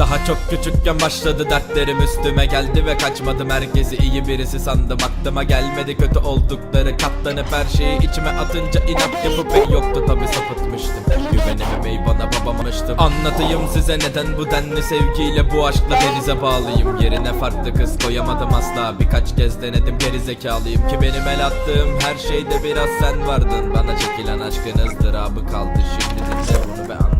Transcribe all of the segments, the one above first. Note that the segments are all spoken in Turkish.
Daha çok küçükken başladı dertlerim üstüme geldi ve kaçmadım. Herkesi iyi birisi sandım aklıma gelmedi. Kötü oldukları katlanıp her şeyi içime atınca inat yapıp ben yoktu. Tabi sapıtmıştım. Güvenememeyi bana babamıştım. Anlatayım size neden bu denli sevgiyle bu aşkla denize bağlıyım. Yerine farklı kız koyamadım asla. Birkaç kez denedim gerizekalıyım. Ki benim el attığım her şeyde biraz sen vardın. Bana çekilen aşkın ızdırabı kaldı. Şimdi dinle bunu ve anla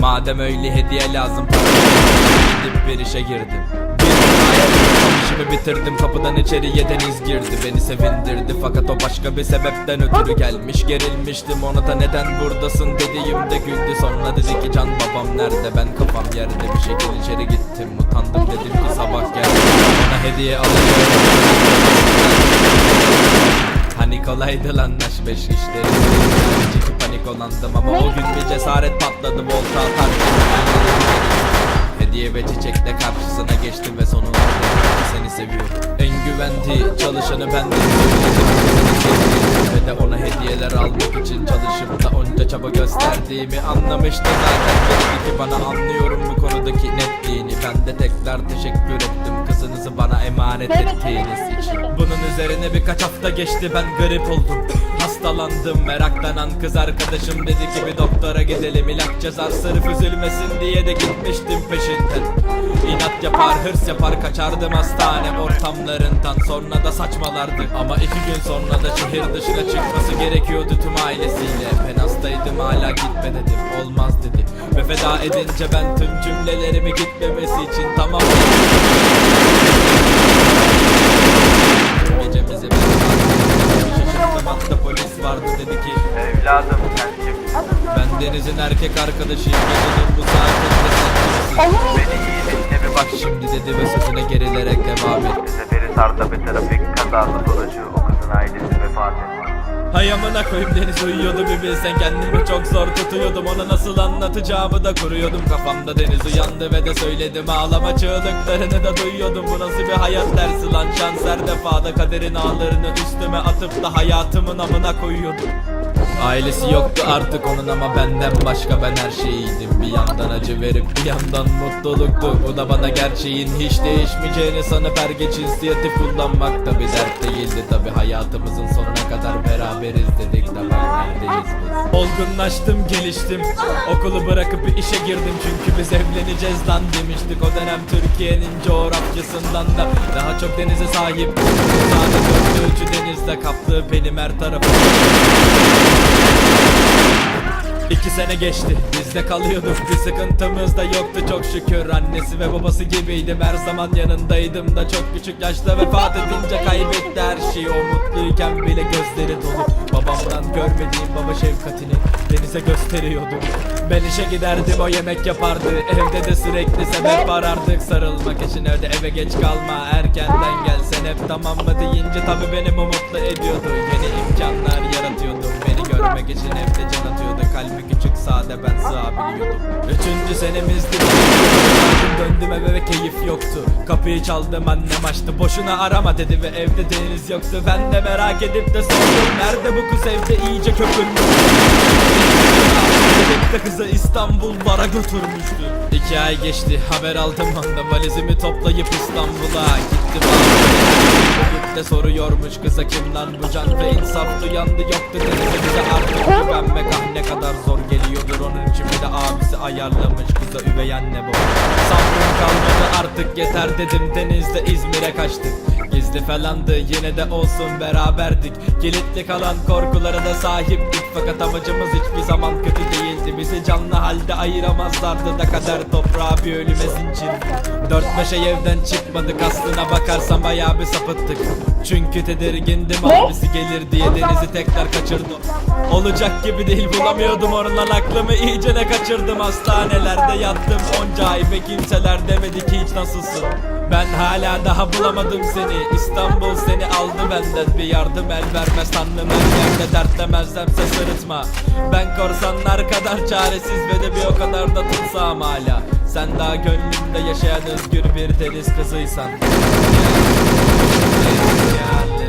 Madem öyle hediye lazım Gidip bir işe girdim. İşimi bitirdim. Kapıdan içeriye deniz girdi. Beni sevindirdi fakat o başka bir sebepten ötürü gelmiş. Gerilmiştim ona da neden buradasın dediğimde güldü. Sonra dedi ki can babam nerede? Ben kafam yerde. Bir şekilde içeri gittim. Utandım. Dedim ki sabah geldi Ona hediye alıyorum Kolaydı lan naş beş işleri Ciddi panik olandım ama o gün bir cesaret patladı volta atarken. Hediye ve çiçekle karşısına geçtim ve sonunda seni seviyorum. En güvendiği çalışanı bendim Ve de ona hediyeler almak için çalışıp da onca çaba gösterdiğimi anlamıştı zaten. Dedi ki bana anlıyorum bu konudaki netliğini Ben de tekrar teşekkür ettim. Kızınızı bana emanet ettiğiniz için. Bunun üzerine birkaç hafta geçti ben garip oldum. Hastalandım meraklanan kız arkadaşım dedi ki bir doktora gidelim ilaç yazar sırf üzülmesin diye de gitmiştim peşinden. İnat yapar hırs yapar kaçardım hastane ortamlarından. Sonra da saçmalardı Ama iki gün sonra da şehir dışına çıkması gerekiyordu tüm ailesiyle Hastaydım hala gitme dedim olmaz dedi Ve feda edince ben tüm cümlelerimi gitmemesi için tamam Gecemizi ben Şaşırttım hatta polis vardı dedi ki Evladım sen kimsin? Ben Deniz'in erkek arkadaşıyım gecenin bu saatinde sen kimsin? Beni iyi dinle bir bak. Bak şimdi dedi ve sözüne gerilerek devam etti Seferi Sarda bir trafik kazası sonucu Hay amına koyayım Deniz uyuyordu bir bilsen. Kendimi çok zor tutuyordum Ona nasıl anlatacağımı da kuruyordum. Kafamda Deniz uyandı ve de söyledim Ağlama. Çığlıklarını da duyuyordum. Bu nasıl bir hayat dersi lan? Şans her defada Kaderin ağlarını üstüme atıp da hayatımın amına koyuyordum Ailesi yoktu artık onun ama benden başka ben her şeyiydim. Bir yandan acı verip bir yandan mutluluktu. Bu da bana gerçeğin hiç değişmeyeceğini sanıp her geç inisiyatif kullanmak da bir dert değildi. Tabi hayatımızın sonuna kadar beraberiz dedik de ben neredeyiz biz? Olgunlaştım geliştim. Okulu bırakıp işe girdim Çünkü biz evleneceğiz lan demiştik. O dönem Türkiye'nin coğrafyasından da daha çok denize sahip. Sadece dördüncü denizde kaptığı benim her tarafı İki sene geçti bizde kalıyorduk. Bir sıkıntımız da yoktu çok şükür. Annesi ve babası gibiydim. Her zaman yanındaydım da çok küçük yaşta vefat edince kaybetti her şeyi. O mutluyken bile gözleri dolu. Babamdan görmediğim baba şefkatini denize gösteriyordum. Ben işe giderdim o yemek yapardı. Evde de sürekli sebep arardık. Sarılmak için evde eve geç kalma Erkenden gelsen hep tamam mı deyince tabi beni mutlu ediyordu. Yeni imkanlar yaratıyordum Beni görmek için evde can atıyordu Kalbi küçük sade ben sığabiliyordum Üçüncü senemizdi Döndüm eve ve keyif yoktu. Kapıyı çaldım annem açtı. Boşuna arama dedi ve evde deniz yoktu. Ben de merak edip de sordum. Nerede bu kız? Evde iyice köpürmüş. Bebek de kızı İstanbullara götürmüştü. İki ay geçti haber aldım anda. Valizimi toplayıp İstanbul'a gittim Bugün de soruyormuş kıza kim lan bu can ve insaf duyandı. Yoktu dedi bize artık güvenmek ah ne kadar zor geliyordur onun için bir de abisi ayarlamış kıza üvey anne bu. Sabrım kalmadı artık yeter dedim. Denizde İzmir'e kaçtık. Gizli falandı yine de olsun beraberdik. Kilitli kalan korkulara da sahiptik. Fakat amacımız hiçbir zaman kötü değildi. Bizi canlı halde ayıramazlardı da kader toprağa bir ölüme zincir. Dört beş ay evden çıkmadık aslına bakarsan bayağı bir sapıttık. Çünkü tedirgindim abisi gelir diye denizi tekrar kaçırdım. Olacak gibi değil bulamıyordum oradan aklımı iyice de kaçırdım Hastanelerde yattım onca ay. Ve kimseler demedi ki hiç nasılsın. Ben hala daha bulamadım seni. İstanbul seni aldı benden. Bir yardım el vermez tanrım her yerde Dertlemezlemse sırıtma Ben korsanlar kadar çaresiz Ve de bir o kadar da tutsam hala. Sen daha gönlümde yaşayan özgür bir deniz kızıysan. Gel, gel,